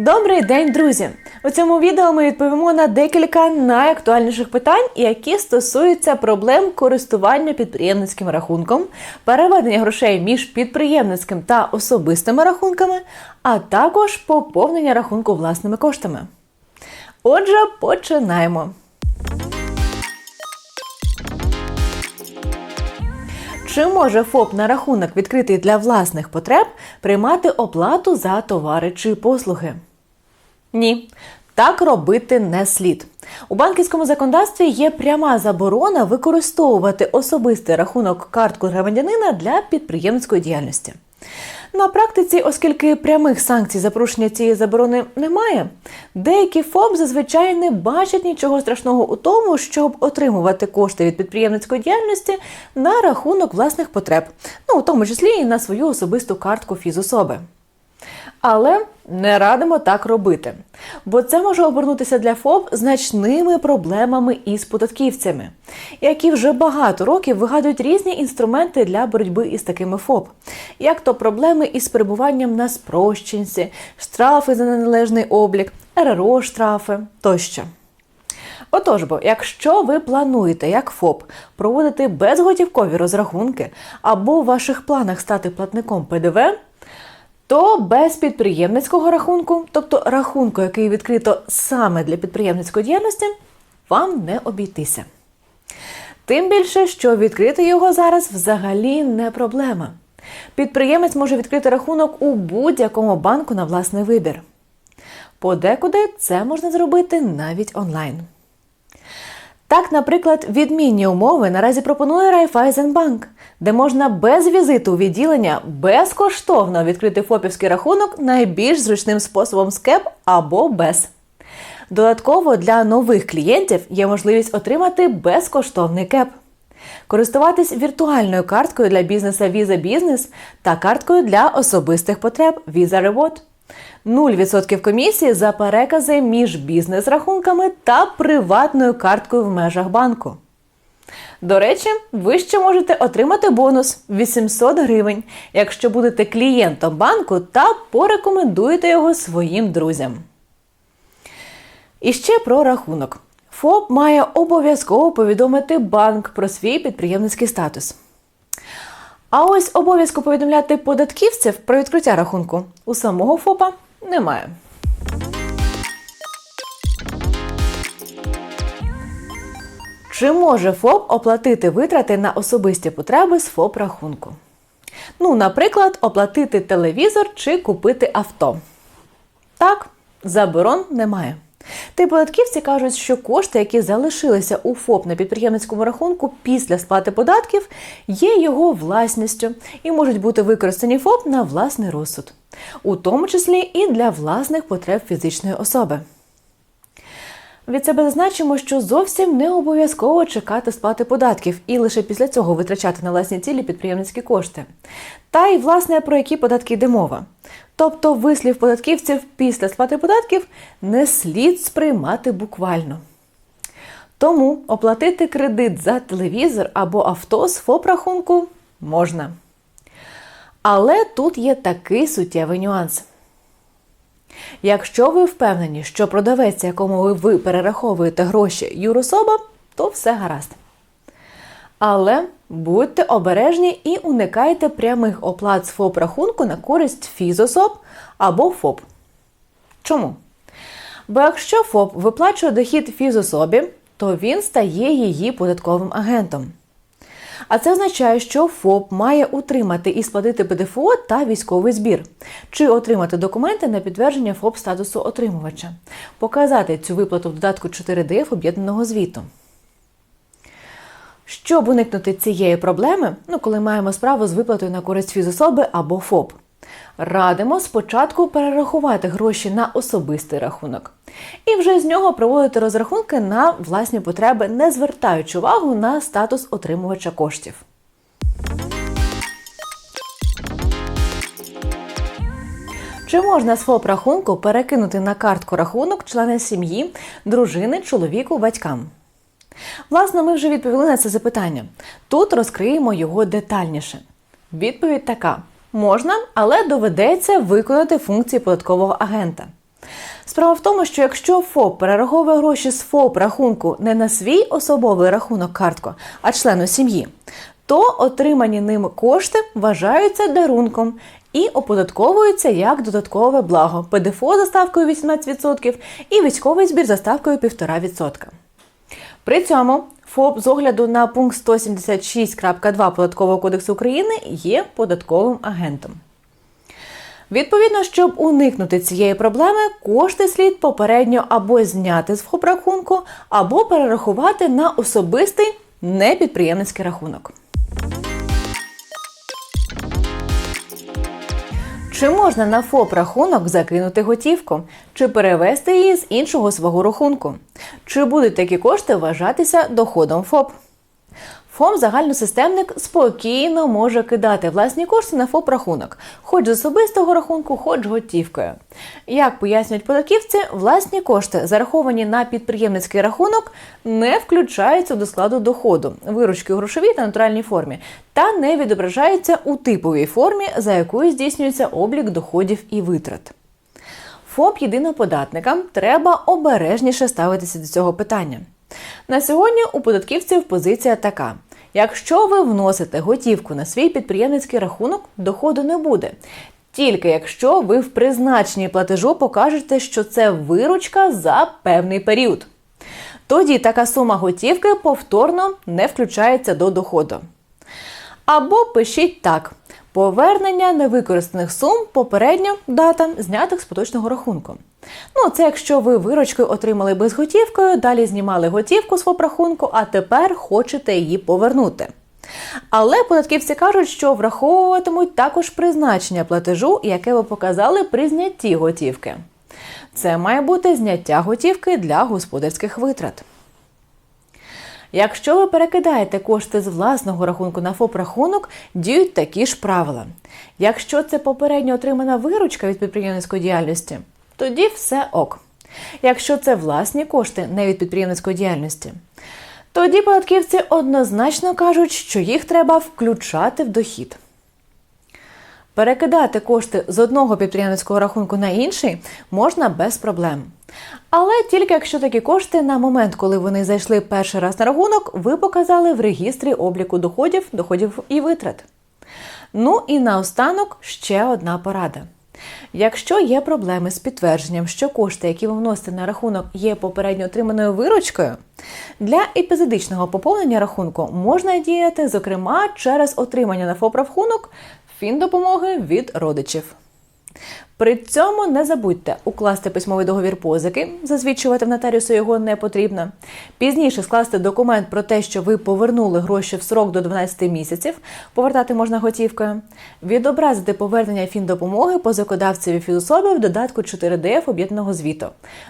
Добрий день, друзі! У цьому відео ми відповімо на декілька найактуальніших питань, які стосуються проблем користування підприємницьким рахунком, переведення грошей між підприємницьким та особистими рахунками, а також поповнення рахунку власними коштами. Отже, починаємо. Чи може ФОП на рахунок, відкритий для власних потреб, приймати оплату за товари чи послуги? Ні. Так робити не слід. У банківському законодавстві є пряма заборона використовувати особистий рахунок картку громадянина для підприємницької діяльності. На практиці, оскільки прямих санкцій за порушення цієї заборони немає, деякі ФОП зазвичай не бачать нічого страшного у тому, щоб отримувати кошти від підприємницької діяльності на рахунок власних потреб, ну у тому числі і на свою особисту картку фізособи. Але не радимо так робити, бо це може обернутися для ФОП значними проблемами із податківцями, які вже багато років вигадують різні інструменти для боротьби із такими ФОП, як то проблеми із перебуванням на спрощенці, штрафи за неналежний облік, РРО штрафи тощо. Отож бо, якщо ви плануєте як ФОП проводити безготівкові розрахунки або в ваших планах стати платником ПДВ, то без підприємницького рахунку, тобто рахунку, який відкрито саме для підприємницької діяльності, вам не обійтися. Тим більше, що відкрити його зараз взагалі не проблема. Підприємець може відкрити рахунок у будь-якому банку на власний вибір. Подекуди це можна зробити навіть онлайн. Так, наприклад, відмінні умови наразі пропонує Райфайзенбанк, де можна без візиту у відділення безкоштовно відкрити ФОПівський рахунок найбільш зручним способом СКЕП або без. Додатково для нових клієнтів є можливість отримати безкоштовний КЕП, користуватись віртуальною карткою для бізнеса Visa Business та карткою для особистих потреб Visa Reward. 0% комісії за перекази між бізнес-рахунками та приватною карткою в межах банку. До речі, ви ще можете отримати бонус 800 гривень, якщо будете клієнтом банку та порекомендуєте його своїм друзям. І ще про рахунок. ФОП має обов'язково повідомити банк про свій підприємницький статус. А ось обов'язку повідомляти податківців про відкриття рахунку у самого ФОПа немає. Чи може ФОП оплатити витрати на особисті потреби з ФОП рахунку? Ну, наприклад, оплатити телевізор чи купити авто. Так, заборон немає. Й податківці кажуть, що кошти, які залишилися у ФОП на підприємницькому рахунку після сплати податків, є його власністю і можуть бути використані ФОП на власний розсуд, у тому числі і для власних потреб фізичної особи. Від себе зазначимо, що зовсім не обов'язково чекати сплати податків і лише після цього витрачати на власні цілі підприємницькі кошти. Та й власне про які податки йде мова. Тобто вислів податківців після сплати податків не слід сприймати буквально. Тому оплатити кредит за телевізор або авто з ФОП-рахунку можна. Але тут є такий суттєвий нюанс. Якщо ви впевнені, що продавець, якому ви перераховуєте гроші юрособа, то все гаразд. Але будьте обережні і уникайте прямих оплат з ФОП рахунку на користь фізособ або ФОП. Чому? Бо якщо ФОП виплачує дохід фізособі, то він стає її податковим агентом. А це означає, що ФОП має утримати і сплатити ПДФО та військовий збір, чи отримати документи на підтвердження ФОП статусу отримувача, показати цю виплату в додатку 4ДФ об'єднаного звіту. Щоб уникнути цієї проблеми, ну коли маємо справу з виплатою на користь фізособи або ФОП, радимо спочатку перерахувати гроші на особистий рахунок і вже з нього проводити розрахунки на власні потреби, не звертаючи увагу на статус отримувача коштів. Чи можна з ФОП рахунку перекинути на картку рахунок члена сім'ї, дружини, чоловіку, батькам? Власне, ми вже відповіли на це запитання. Тут розкриємо його детальніше. Відповідь така: можна, але доведеться виконати функції податкового агента. Справа в тому, що якщо ФОП перераховує гроші з ФОП рахунку не на свій особовий рахунок картку, а члену сім'ї, то отримані ним кошти вважаються дарунком і оподатковуються як додаткове благо ПДФО за ставкою 18% і військовий збір за ставкою 1,5%. При цьому ФОП з огляду на пункт 176.2 Податкового кодексу України є податковим агентом. Відповідно, щоб уникнути цієї проблеми, кошти слід попередньо або зняти з ФОП-рахунку, або перерахувати на особистий непідприємницький рахунок. Чи можна на ФОП рахунок закинути готівку, чи перевести її з іншого свого рахунку? Чи будуть такі кошти вважатися доходом ФОП? ФОП загальносистемник спокійно може кидати власні кошти на ФОП рахунок, хоч з особистого рахунку, хоч готівкою. Як пояснюють податківці, власні кошти, зараховані на підприємницький рахунок, не включаються до складу доходу, виручки у грошовій та натуральній формі, та не відображаються у типовій формі, за якою здійснюється облік доходів і витрат. ФОП єдиноподатникам треба обережніше ставитися до цього питання. На сьогодні у податківців позиція така: якщо ви вносите готівку на свій підприємницький рахунок, доходу не буде. Тільки якщо ви в призначенні платежу покажете, що це виручка за певний період. Тоді така сума готівки повторно не включається до доходу. Або пишіть так: повернення невикористаних сум попередньо дата знятих з поточного рахунку. Ну, це якщо ви виручки отримали безготівкою, далі знімали готівку з рахунку, а тепер хочете її повернути. Але податківці кажуть, що враховуватимуть також призначення платежу, яке ви показали при знятті готівки. Це має бути зняття готівки для господарських витрат. Якщо ви перекидаєте кошти з власного рахунку на ФОП-рахунок, діють такі ж правила. Якщо це попередньо отримана виручка від підприємницької діяльності, тоді все ок. Якщо це власні кошти не від підприємницької діяльності, тоді податківці однозначно кажуть, що їх треба включати в дохід. Перекидати кошти з одного підприємницького рахунку на інший можна без проблем. Але тільки якщо такі кошти на момент, коли вони зайшли перший раз на рахунок, ви показали в регістрі обліку доходів, доходів і витрат. Ну і наостанок ще одна порада. Якщо є проблеми з підтвердженням, що кошти, які ви вносите на рахунок, є попередньо отриманою виручкою, для епізодичного поповнення рахунку можна діяти, зокрема, через отримання на ФОП-рахунок фіндопомоги від родичів. При цьому не забудьте укласти письмовий договір позики, засвідчувати в нотаріусу його не потрібно. Пізніше скласти документ про те, що ви повернули гроші в срок до 12 місяців, повертати можна готівкою. Відобразити повернення фіндопомоги позакодавцеві фізособи в додатку 4ДФ об'єднаного звіту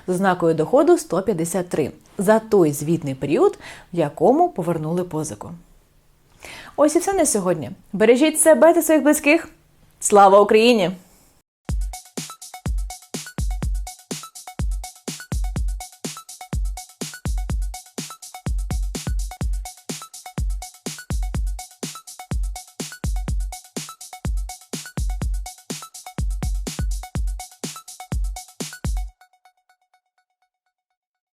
з ознакою доходу 153 за той звітний період, в якому повернули позику. Ось і все на сьогодні. Бережіть себе та своїх близьких. Слава Україні!